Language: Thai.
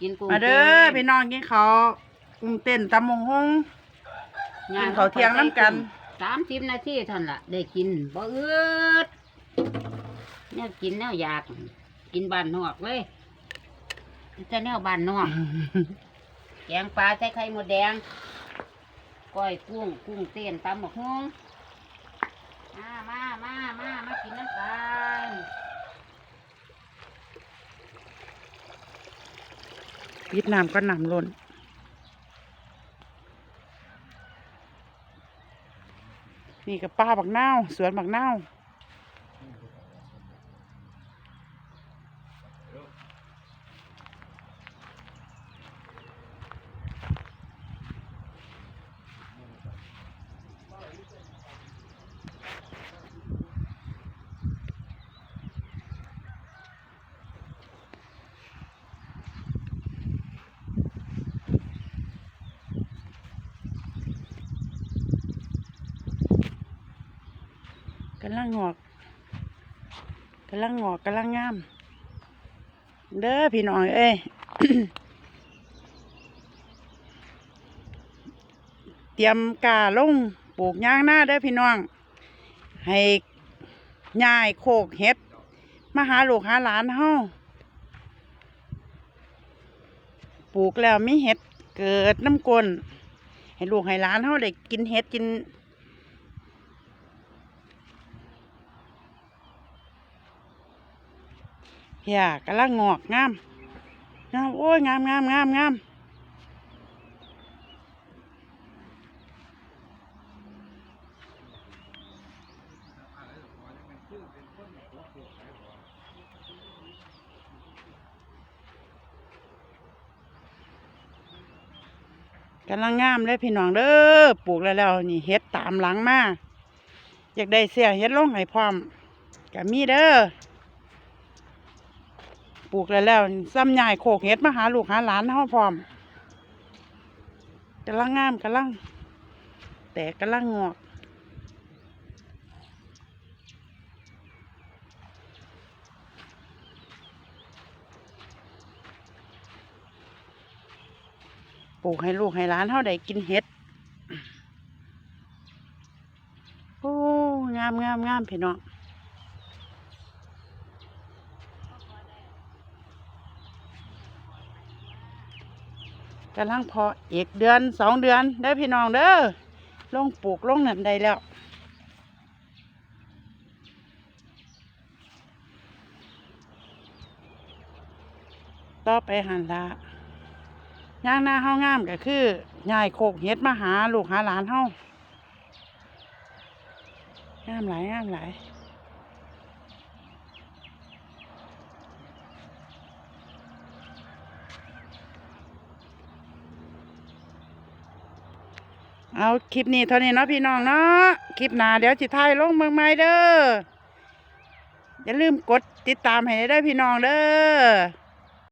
กินกุ้งมาเด้อพี่น้องกินเขาวกุ้งเต้นตำมงฮงกินข้าวเที่ยงน้ำกันสามสิบนาทีเท่านนล่ะได้กินบ่อืดเนี่ยกินแนวอยาก กินบ้านนอกเลยจะแนวบ้านนอกแกงปลาใส่ไข่มดแดงก้อยกุ้ง กุ้งเต้นตำบักฮวงมามามามามากินน้ำกัน ปิดนามก็น้ำล้นนี่กับป้าบักนาวสวนบักนาว กำลังงอกกำลังงอกกำลังงาม เด้อพี่น้องเอ้ยเตรียมกาลงปลูกยางหน้าเด้อพี่น้อง ให้ย่ายโคกเห็ดมาหาลูกหาหลานเฮาปลูกแล้วมีเห็ดเกิดน้ำกลนให้ลูกให้หลานเฮาได้กินเห็ดกิน เพียกำลังงอกงามงามโอ้ยงามงามงามงามกำลังงามเลยพี่น้องเด้อปลูกแล้วแล้วนี่เฮ็ดตามหลังมาอยากได้เสียเฮ็ดลงให้พร้อมก็มีเด้อ ปลูกแล้วแล้วซ้ำใหญ่โขกเห็ดมาหาลูกหาหลานเฮาพร้อมกำลังงามกำลังแต่กำลังงอกปลูกให้ลูกให้หลานเฮาได้กินเห็ดโอ้งามงามงามพี่น้อง กำลังพออีกเดือนสองเดือนได้พี่น้องเด้อลงปลูกลงนั่นได้แล้วต่อไปหันละย่างหน้าเฮางามก็คือยายโคกเฮ็ดมาหาลูกหาหลานเฮางามหลายงามหลาย เอาคลิปนี้เท่านี้เนาะพี่น้องเนาะคลิปหน้าเดี๋ยวจิถ่ายลงเมืองใหม่เด้ออย่าลืมกดติดตามให้ได้พี่น้องเด้อ